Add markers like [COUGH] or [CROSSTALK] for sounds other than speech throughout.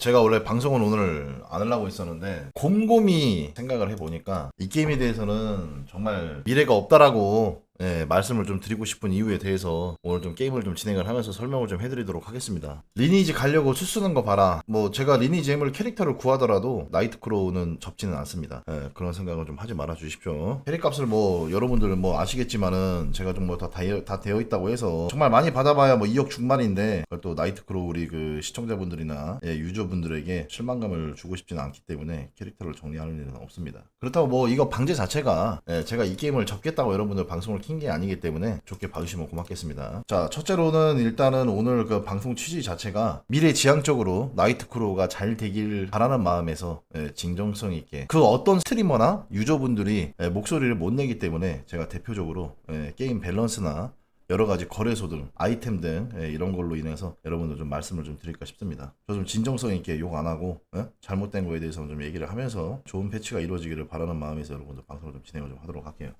제가 원래 방송은 오늘 안 하려고 했었는데 곰곰이 생각을 해보니까 이 게임에 대해서는 정말 미래가 없다라고 예, 말씀을 좀 드리고 싶은 이유에 대해서 오늘 좀 게임을 좀 진행을 하면서 설명을 좀 해드리도록 하겠습니다. 리니지 가려고 수쓰는 거 봐라. 뭐 제가 리니지 엠을 캐릭터를 구하더라도 나이트크로우는 접지는 않습니다. 예, 그런 생각을 좀 하지 말아 주십시오. 캐릭 값을 뭐 여러분들 뭐 아시겠지만은 제가 좀뭐다 다 되어 있다고 해서 정말 많이 받아봐야 뭐 2억 중반인데 그걸 또 나이트크로우 우리 그 시청자분들이나 예, 유저분들에게 실망감을 주고 싶지는 않기 때문에 캐릭터를 정리하는 일은 없습니다. 그렇다고 뭐 이거 방제 자체가 예, 제가 이 게임을 접겠다고 여러분들 방송을 킨 게 아니기 때문에 좋게 봐주시면 고맙겠습니다. 자, 첫째로는 일단은 오늘 그 방송 취지 자체가 미래 지향적으로 나이트 크로우가 잘 되길 바라는 마음에서 예, 진정성 있게 그 어떤 스트리머나 유저분들이 예, 목소리를 못 내기 때문에 제가 대표적으로 예, 게임 밸런스나 여러 가지 거래소들, 아이템 등 예, 이런 걸로 인해서 여러분들 좀 말씀을 좀 드릴까 싶습니다. 저 좀 진정성 있게 욕 안 하고 예? 잘못된 거에 대해서 좀 얘기를 하면서 좋은 패치가 이루어지기를 바라는 마음에서 여러분들 방송을 좀 진행을 좀 하도록 할게요.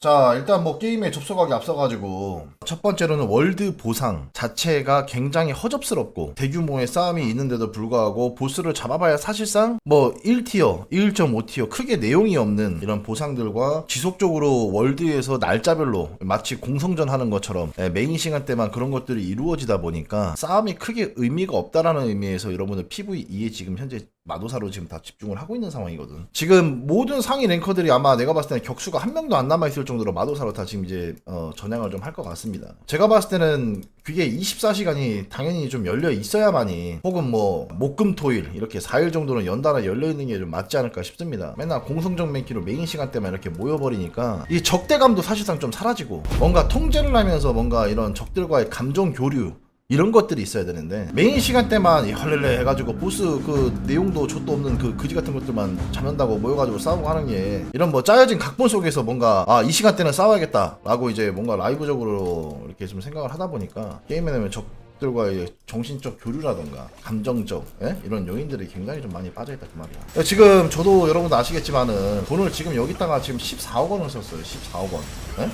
자, 일단 뭐 게임에 접속하기 앞서가지고 첫 번째로는 월드 보상 자체가 굉장히 허접스럽고 대규모의 싸움이 있는데도 불구하고 보스를 잡아봐야 사실상 뭐 1티어, 1.5티어 크게 내용이 없는 이런 보상들과 지속적으로 월드에서 날짜별로 마치 공성전 하는 것처럼 예, 메인 시간 때만 그런 것들이 이루어지다 보니까 싸움이 크게 의미가 없다라는 의미에서 여러분들 PVE에 지금 현재 마도사로 지금 다 집중을 하고 있는 상황이거든. 지금 모든 상위 랭커들이 아마 내가 봤을 때는 격수가 한 명도 안 남아 있을 정도로 마도사로 다 지금 이제 어, 전향을 좀 할 것 같습니다. 제가 봤을 때는 그게 24시간이 당연히 좀 열려 있어야만이 혹은 뭐 목금토일 이렇게 4일 정도는 연달아 열려 있는 게 좀 맞지 않을까 싶습니다. 맨날 공성정 맨키로 메인 시간 때만 이렇게 모여버리니까 이 적대감도 사실상 좀 사라지고 뭔가 통제를 하면서 뭔가 이런 적들과의 감정 교류 이런 것들이 있어야 되는데 메인 시간 때만 이 헐렐레 해가지고 보스 그 내용도 좆도 없는 그 그지 같은 것들만 잡는다고 모여가지고 싸우고 하는 게 이런 뭐 짜여진 각본 속에서 뭔가 아 이 시간 때는 싸워야겠다 라고 이제 뭔가 라이브적으로 이렇게 좀 생각을 하다 보니까 게임에 되면 적 들과의 정신적 교류라던가 감정적 예? 이런 요인들이 굉장히 좀 많이 빠져있다 그 말이야 지금 저도 여러분도 아시겠지만은 돈을 지금 여기다가 지금 14억 원을 썼어요 14억 원 예?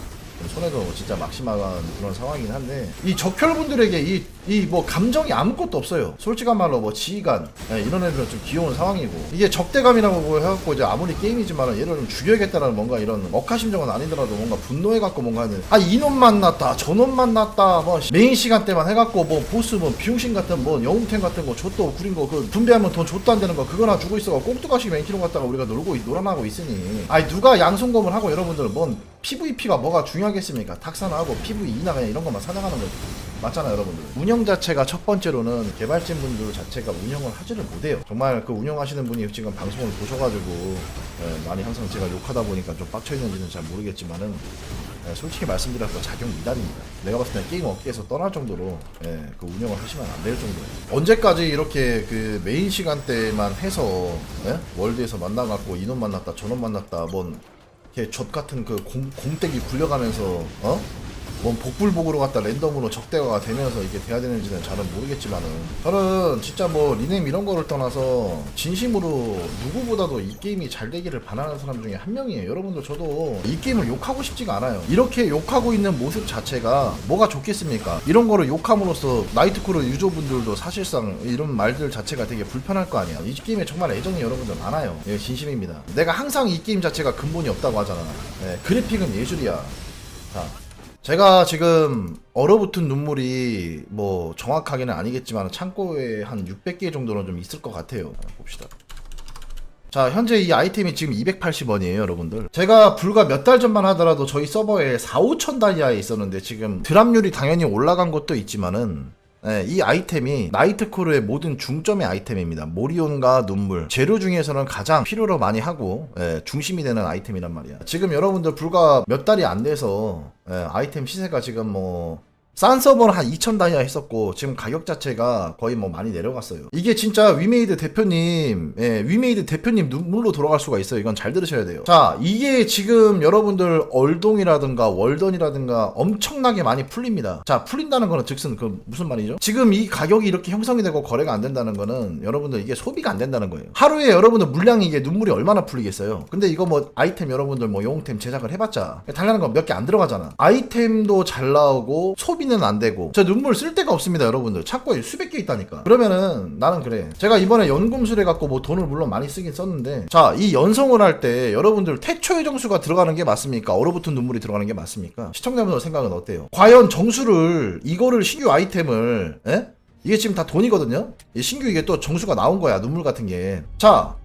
손해도 진짜 막심한 그런 상황이긴 한데 이 적혈분들에게 이 이 뭐 감정이 아무것도 없어요. 솔직한 말로 뭐 지휘관 예, 이런 애들은 좀 귀여운 상황이고 이게 적대감이라고 뭐 해갖고 이제 아무리 게임이지만은 얘를 좀 죽여야겠다라는 뭔가 이런 억하심정은 아니더라도 뭔가 분노해갖고 뭔가 하는 아 이놈 만났다 저놈 만났다 뭐 메인 시간 때만 해갖고 뭐 보스 뭐 비용신 같은 뭐 영웅템 같은 거 줬도 구린 거그 분배하면 돈 줬도 안 되는 거 그거나 주고 있어가 꼭두가시 맨키로 갔다가 우리가 놀고 놀아나고 있으니 아니 누가 양손검을 하고 여러분들 뭔 PVP가 뭐가 중요 하겠습니까? 탁사나하고 PVE나 그냥 이런 것만 사냥하는 거지. 맞잖아요, 여러분들. 운영 자체가 첫 번째로는 개발진 분들 자체가 운영을 하지를 못해요. 정말 그 운영하시는 분이 지금 방송을 보셔가지고 예, 많이 항상 제가 욕하다 보니까 좀 빡쳐 있는지는 잘 모르겠지만은 예, 솔직히 말씀드려서 작용 미달입니다. 내가 봤을 때 게임 업계에서 떠날 정도로 예, 그 운영을 하시면 안 될 정도예요. 언제까지 이렇게 그 메인 시간대만 해서 예? 월드에서 만나갖고 이놈 만났다 저놈 만났다 뭔 이렇게 젖 같은 그 공, 공떼기 굴려가면서 어? 뭔 복불복으로 갖다 랜덤으로 적대가 되면서 이게 돼야 되는지는 잘은 모르겠지만은. 저는 진짜 뭐 리네임 이런 거를 떠나서 진심으로 누구보다도 이 게임이 잘 되기를 바라는 사람 중에 한 명이에요. 여러분들 저도 이 게임을 욕하고 싶지가 않아요. 이렇게 욕하고 있는 모습 자체가 뭐가 좋겠습니까? 이런 거를 욕함으로써 나이트크루 유저분들도 사실상 이런 말들 자체가 되게 불편할 거 아니야. 이 게임에 정말 애정이 여러분들 많아요. 예 진심입니다. 내가 항상 이 게임 자체가 근본이 없다고 하잖아. 예, 그래픽은 예술이야. 자 제가 지금 얼어붙은 눈물이 뭐 정확하게는 아니겠지만 창고에 한 600개 정도는 좀 있을 것 같아요. 봅시다. 자, 현재 이 아이템이 지금 280원이에요, 여러분들. 제가 불과 몇 달 전만 하더라도 저희 서버에 4, 5천 다이아에 있었는데 지금 드랍률이 당연히 올라간 것도 있지만은 네, 이 아이템이 나이트코르의 모든 중점의 아이템입니다. 모리온과 눈물. 재료 중에서는 가장 필요로 많이 하고 예, 중심이 되는 아이템이란 말이야. 지금 여러분들 불과 몇 달이 안 돼서 예, 아이템 시세가 지금 뭐 싼 서버는 한 2천 다이아 했었고 지금 가격 자체가 거의 뭐 많이 내려갔어요. 이게 진짜 위메이드 대표님, 예, 위메이드 대표님 눈물로 돌아갈 수가 있어요. 이건 잘 들으셔야 돼요. 자, 이게 지금 여러분들 얼동이라든가 월던이라든가 엄청나게 많이 풀립니다. 자, 풀린다는 거는 즉슨 그 무슨 말이죠? 지금 이 가격이 이렇게 형성이 되고 거래가 안 된다는 거는 여러분들 이게 소비가 안 된다는 거예요. 하루에 여러분들 물량이 이게 눈물이 얼마나 풀리겠어요? 근데 이거 뭐 아이템 여러분들 뭐 영웅템 제작을 해봤자 달라는 거몇개 안 들어가잖아. 아이템도 잘 나오고 소비는 소비는 안 되고. 저 눈물 쓸 데가 없습니다 여러분들. 창고에 수백 개 있다니까. 그러면은 나는 그래. 제가 이번에 연금술해 갖고 뭐 돈을 물론 많이 쓰긴 썼는데. 자 이 연성을 할 때 여러분들 태초의 정수가 들어가는 게 맞습니까? 얼어붙은 눈물이 들어가는 게 맞습니까? 시청자분들 생각은 어때요? 과연 정수를 이거를 신규 아이템을 에? 이게 지금 다 돈이거든요? 이 신규 이게 또 정수가 나온 거야 눈물 같은 게 자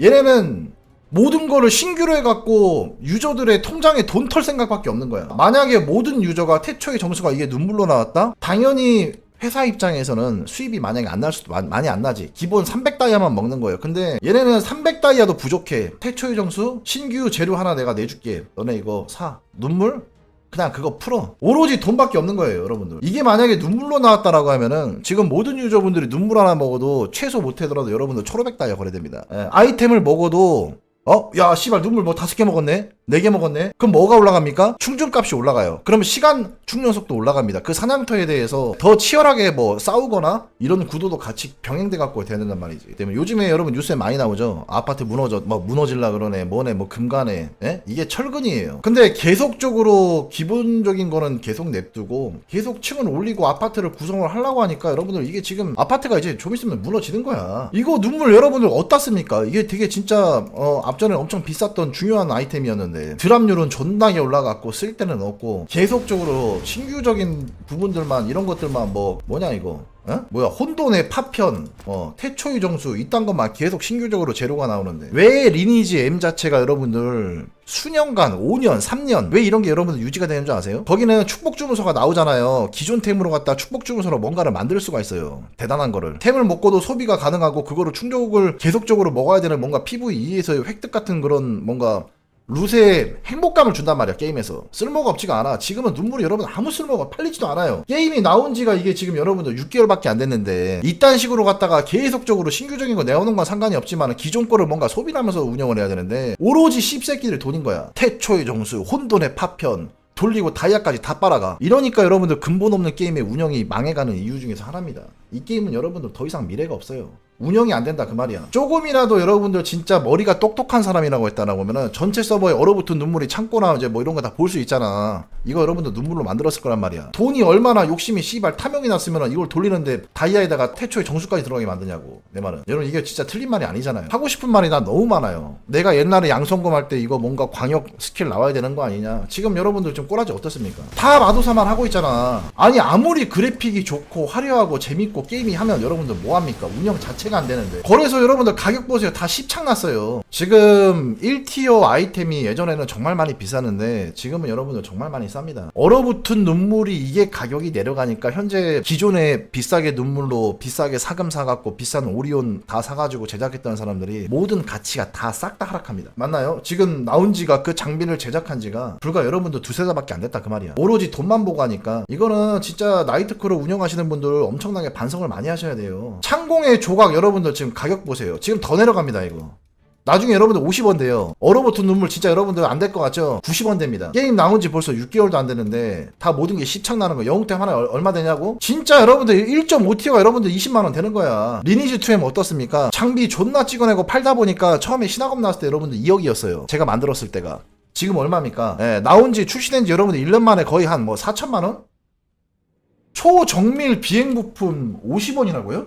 얘네는 모든 거를 신규로 해갖고 유저들의 통장에 돈 털 생각밖에 없는 거야. 만약에 모든 유저가 태초의 점수가 이게 눈물로 나왔다? 당연히 회사 입장에서는 수입이 만약에 안 날 수도 많- 많이 안 나지. 기본 300다이아만 먹는 거예요. 근데 얘네는 300다이아도 부족해. 태초의 점수 신규 재료 하나 내가 내줄게. 너네 이거 사. 눈물? 그냥 그거 풀어. 오로지 돈밖에 없는 거예요, 여러분들. 이게 만약에 눈물로 나왔다라고 하면은 지금 모든 유저분들이 눈물 하나 먹어도 최소 못하더라도 여러분들 1500 다이아 거래됩니다. 예, 아이템을 먹어도 어? 야, 씨발, 눈물 뭐 다섯 개 먹었네? 네개 먹었네? 그럼 뭐가 올라갑니까? 충전값이 올라가요. 그러면 시간 충전 속도 올라갑니다. 그 사냥터에 대해서 더 치열하게 뭐 싸우거나 이런 구도도 같이 병행돼 갖고 된단 말이지. 때문에 요즘에 여러분 뉴스에 많이 나오죠? 아파트 무너져, 뭐 무너질라 그러네, 뭐네, 뭐 금가네. 예? 이게 철근이에요. 근데 계속적으로 기본적인 거는 계속 냅두고 계속 층을 올리고 아파트를 구성을 하려고 하니까 여러분들 이게 지금 아파트가 이제 좀 있으면 무너지는 거야. 이거 눈물 여러분들 어디다 씁니까? 이게 되게 진짜 어, 앞전에 엄청 비쌌던 중요한 아이템이었는데 드랍률은 존나게 올라갔고 쓸 데는 없고 계속적으로 신규적인 부분들만 이런 것들만 뭐 뭐냐 이거? 어? 뭐야? 혼돈의 파편 어 태초의 정수 이딴 것만 계속 신규적으로 재료가 나오는데 왜 리니지 M 자체가 여러분들 수년간 5년 3년 왜 이런 게 여러분들 유지가 되는 줄 아세요? 거기는 축복 주문서가 나오잖아요. 기존 템으로 갖다 축복 주문서로 뭔가를 만들 수가 있어요. 대단한 거를. 템을 먹고도 소비가 가능하고 그거를 충족을 계속적으로 먹어야 되는 뭔가 PVE에서의 획득 같은 그런 뭔가 룻에 행복감을 준단 말이야 게임에서. 쓸모가 없지가 않아. 지금은 눈물이 여러분 아무 쓸모가 팔리지도 않아요. 게임이 나온 지가 이게 지금 여러분들 6개월밖에 안 됐는데 이딴 식으로 갖다가 계속적으로 신규적인 거 내오는 건 상관이 없지만 기존 거를 뭔가 소비하면서 운영을 해야 되는데 오로지 씹새끼들 돈인 거야. 태초의 정수 혼돈의 파편 돌리고 다이아까지 다 빨아가. 이러니까 여러분들 근본 없는 게임의 운영이 망해가는 이유 중에서 하나입니다. 이 게임은 여러분들 더 이상 미래가 없어요 운영이 안 된다 그 말이야. 조금이라도 여러분들 진짜 머리가 똑똑한 사람이라고 했다라고 하면은 전체 서버에 얼어붙은 눈물이 창고나 이제 뭐 이런 거 다 볼 수 있잖아. 이거 여러분들 눈물로 만들었을 거란 말이야. 돈이 얼마나 욕심이 씨발 탐욕이 났으면 이걸 돌리는데 다이아에다가 태초에 정수까지 들어가게 만드냐고. 내 말은. 여러분 이게 진짜 틀린 말이 아니잖아요. 하고 싶은 말이 난 너무 많아요. 내가 옛날에 양성검 할 때 이거 뭔가 광역 스킬 나와야 되는 거 아니냐. 지금 여러분들 좀 꼬라지 어떻습니까? 다 마도사만 하고 있잖아. 아니 아무리 그래픽이 좋고 화려하고 재밌고 게임이 하면 여러분들 뭐 합니까? 운영 자체 가 안 되는데. 거래소 여러분들 가격 보세요. 다 10창 났어요. 지금 1티어 아이템이 예전에는 정말 많이 비쌌는데 지금은 여러분들 정말 많이 쌉니다. 얼어붙은 눈물이 이게 가격이 내려가니까 현재 기존에 비싸게 눈물로 비싸게 사금 사갖고 비싼 오리온 다 사가지고 제작했던 사람들이 모든 가치가 다 싹 다 하락합니다. 맞나요? 지금 나온 지가 그 장비를 제작한 지가 불과 여러분들 두세 달밖에 안 됐다 그 말이야. 오로지 돈만 보고 하니까 이거는 진짜 나이트크루 운영하시는 분들 엄청나게 반성을 많이 하셔야 돼요. 창공의 조각 여러분들 지금 가격 보세요. 지금 더 내려갑니다 이거. 나중에 여러분들 50원 돼요. 얼어붙은 눈물 진짜 여러분들 안 될 것 같죠? 90원 됩니다. 게임 나온 지 벌써 6개월도 안 됐는데 다 모든 게 시창 나는 거. 영웅템 하나 얼- 얼마 되냐고? 진짜 여러분들 1.5티어가 여러분들 20만원 되는 거야. 리니지 2M 어떻습니까? 장비 존나 찍어내고 팔다 보니까 처음에 신화금 나왔을 때 여러분들 2억이었어요. 제가 만들었을 때가. 지금 얼마입니까? 예, 나온 지 출시된 지 여러분들 1년 만에 거의 한 뭐 4천만원? 초정밀 비행 부품 50원이라고요?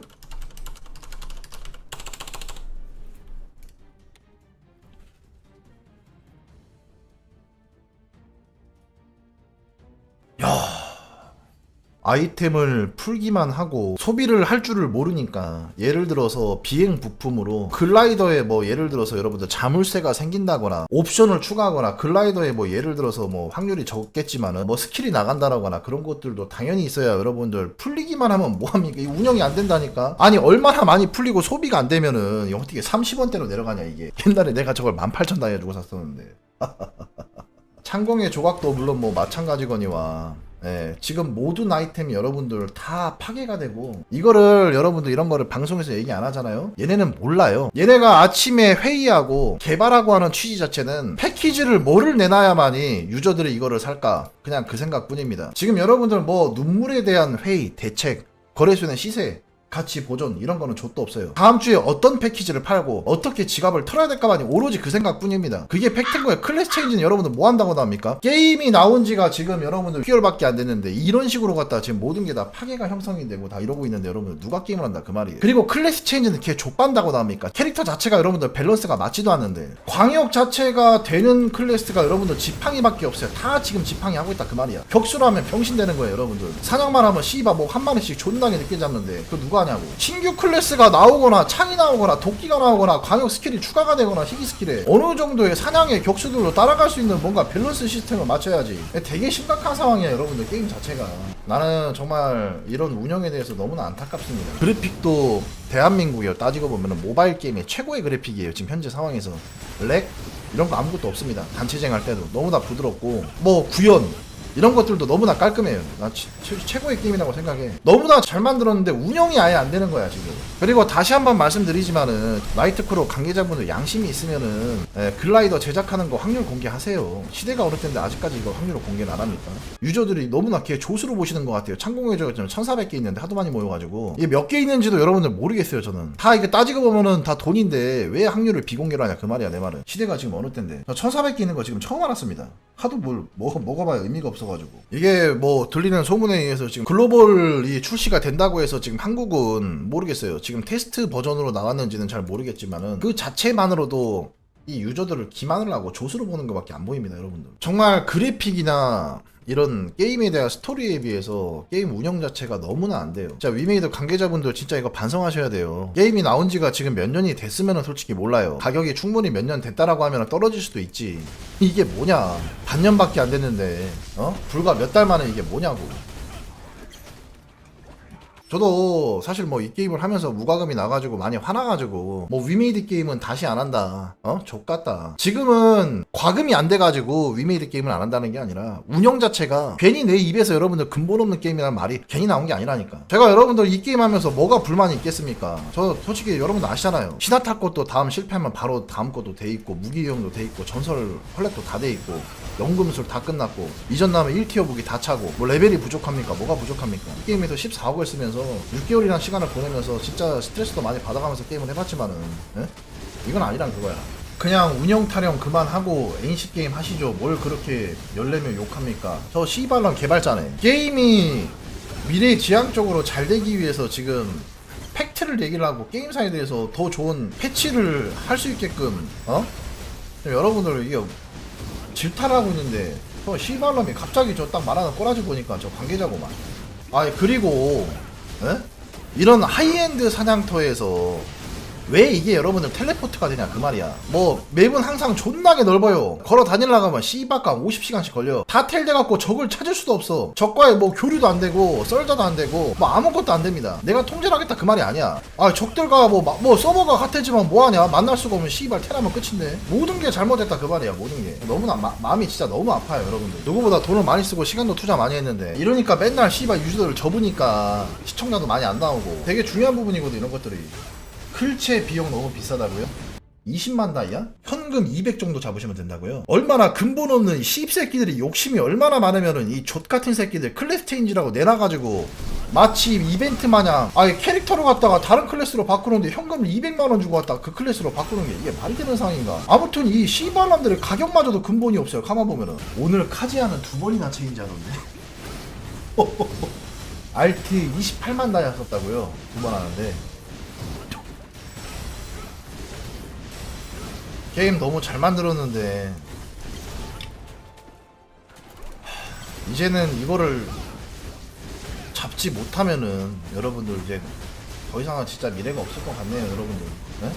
아이템을 풀기만 하고 소비를 할 줄을 모르니까 예를 들어서 비행 부품으로 글라이더에 뭐 예를 들어서 여러분들 자물쇠가 생긴다거나 옵션을 추가하거나 글라이더에 뭐 예를 들어서 뭐 확률이 적겠지만은 뭐 스킬이 나간다거나 그런 것들도 당연히 있어야 여러분들 풀리기만 하면 뭐합니까? 이 운영이 안 된다니까. 아니 얼마나 많이 풀리고 소비가 안 되면은 어떻게 30원대로 내려가냐 이게. 옛날에 내가 저걸 18,000 다이아 주고 샀었는데. [LAUGHS] 창공의 조각도 물론 뭐 마찬가지거니와 예, 지금 모든 아이템이 여러분들 다 파괴가 되고 이거를 여러분들 이런 거를 방송에서 얘기 안 하잖아요. 얘네는 몰라요. 얘네가 아침에 회의하고 개발하고 하는 취지 자체는 패키지를 뭐를 내놔야만이 유저들이 이거를 살까 그냥 그 생각뿐입니다. 지금 여러분들 뭐 눈물에 대한 회의, 대책, 거래소의 시세 같이 보존 이런 거는 좆도 없어요. 다음 주에 어떤 패키지를 팔고 어떻게 지갑을 털어야 될까만이 오로지 그 생각뿐입니다. 그게 팩트인 거예요. 클래스 체인지는 여러분들 뭐 한다고 나옵니까? 게임이 나온 지가 지금 여러분들 6개월밖에 안 됐는데 이런 식으로 갖다 지금 모든 게 다 파괴가 형성이 되고 다 이러고 있는데 여러분들 누가 게임을 한다 그 말이에요. 그리고 클래스 체인지는 걔 족반다고 나옵니까? 캐릭터 자체가 여러분들 밸런스가 맞지도 않는데 광역 자체가 되는 클래스가 여러분들 지팡이밖에 없어요. 다 지금 지팡이 하고 있다 그 말이야. 격수로 하면 병신 되는 거예요 여러분들. 사냥만 하면 씨바 뭐 한 마리씩 존나게 늦게 잡는데 그거 누가 하냐고. 신규 클래스가 나오거나 창이 나오거나 도끼가 나오거나 광역 스킬이 추가가 되거나 희귀 스킬에 어느 정도의 사냥의 격수들로 따라갈 수 있는 뭔가 밸런스 시스템을 맞춰야지. 되게 심각한 상황이야 여러분들 게임 자체가. 나는 정말 이런 운영에 대해서 너무나 안타깝습니다. 그래픽도 대한민국에 따지고 보면 모바일 게임의 최고의 그래픽이에요. 지금 현재 상황에서 렉 이런 거 아무것도 없습니다. 단체쟁 할 때도 너무나 부드럽고 뭐 구현 이런 것들도 너무나 깔끔해요. 나 치- 최, 최고의 게임이라고 생각해. 너무나 잘 만들었는데 운영이 아예 안 되는 거야 지금. 그리고 다시 한번 말씀드리지만은 나이트크로 관계자분들 양심이 있으면은 예, 글라이더 제작하는 거 확률 공개하세요. 시대가 어느 때인데 아직까지 이거 확률을 공개는 안 합니까? 유저들이 너무나 걔 조수로 보시는 것 같아요. 창공회저가 지금 1,400개 있는데 하도 많이 모여가지고 이게 몇 개 있는지도 여러분들 모르겠어요. 저는 다 이게 따지고 보면은 다 돈인데 왜 확률을 비공개로 하냐 그 말이야 내 말은. 시대가 지금 어느 때인데 1,400개 있는 거 지금 처음 알았습니다. 하도 뭘 먹어 먹어봐야 의미가 없어가지고 이게 뭐 들리는 소문에 의해서 지금 글로벌이 출시가 된다고 해서 지금 한국은 모르겠어요. 지금 테스트 버전으로 나왔는지는 잘 모르겠지만은 그 자체만으로도 이 유저들을 기만을 하고 조수로 보는 것밖에 안 보입니다, 여러분들. 정말 그래픽이나 이런 게임에 대한 스토리에 비해서 게임 운영 자체가 너무나 안 돼요. 자, 위메이드 관계자분들 진짜 이거 반성하셔야 돼요. 게임이 나온 지가 지금 몇 년이 됐으면 솔직히 몰라요. 가격이 충분히 몇 년 됐다라고 하면 떨어질 수도 있지. 이게 뭐냐. 반년밖에 안 됐는데, 어? 불과 몇 달 만에 이게 뭐냐고. 저도 사실 뭐 이 게임을 하면서 무과금이 나가지고 많이 화나가지고 뭐 위메이드 게임은 다시 안 한다. 어? 족같다. 지금은 과금이 안 돼가지고 위메이드 게임을 안 한다는 게 아니라 운영 자체가 괜히 내 입에서 여러분들 근본 없는 게임이라는 말이 괜히 나온 게 아니라니까. 제가 여러분들 이 게임 하면서 뭐가 불만이 있겠습니까? 저 솔직히 여러분들 아시잖아요. 신화탈 것도 다음 실패하면 바로 다음 것도 돼 있고 무기용도 돼 있고 전설 헐렉도 다 돼 있고 연금술 다 끝났고 이전 나면 1티어 무기 다 차고 뭐 레벨이 부족합니까? 뭐가 부족합니까? 이 게임에서 14억을 쓰면서 6개월이라는 시간을 보내면서 진짜 스트레스도 많이 받아가면서 게임을 해봤지만은 예? 이건 아니란 그거야. 그냥 운영 타령 그만하고 NC 게임 하시죠. 뭘 그렇게 열내면 욕합니까? 저 씨발런 개발자네. 게임이 미래 지향적으로 잘 되기 위해서 지금 팩트를 얘기를 하고 게임사에 대해서 더 좋은 패치를 할 수 있게끔 어? 여러분들 이게 질타를 하고 있는데 저 씨발놈이 갑자기 저 딱 말하는 꼬라지 보니까 저 관계자고만 아 그리고 에? 이런 하이엔드 사냥터에서 왜 이게 여러분들 텔레포트가 되냐 그 말이야. 뭐 맵은 항상 존나게 넓어요. 걸어 다니려고 하면 씨박강 50시간씩 걸려. 다 텔 돼갖고 적을 찾을 수도 없어. 적과의 뭐 교류도 안 되고 썰자도 안 되고 뭐 아무것도 안 됩니다. 내가 통제를 하겠다 그 말이 아니야. 아 적들과 뭐, 마- 뭐 서버가 같아지만 뭐하냐? 만날 수가 없으면 씨발 테라면 끝인데. 모든 게 잘못됐다 그 말이야 모든 게. 너무나 마, 마음이 진짜 너무 아파요 여러분들. 누구보다 돈을 많이 쓰고 시간도 투자 많이 했는데. 이러니까 맨날 씨발 유저들을 접으니까 시청자도 많이 안 나오고. 되게 중요한 부분이거든 이런 것들이 클체 비용 너무 비싸다고요? 20만 다이아? 현금 200 정도 잡으시면 된다고요? 얼마나 근본 없는 씹새끼들이 욕심이 얼마나 많으면은 이 족같은 새끼들 클래스 체인지라고 내놔가지고 마치 이벤트 마냥 아예 캐릭터로 갔다가 다른 클래스로 바꾸는데 현금을 200만원 주고 왔다가 그 클래스로 바꾸는 게 이게 말이 되는 상황인가? 아무튼 이 씨발람들의 가격마저도 근본이 없어요 가만 보면은 오늘 카지아는 두 번이나 체인지 하던데 [LAUGHS] 알트 28만 다이아 썼다고요? 두 번 하는데 게임 너무 잘 만들었는데 하, 이제는 이거를 잡지 못하면은 여러분들 이제 더 이상은 진짜 미래가 없을 것 같네요 여러분들 네?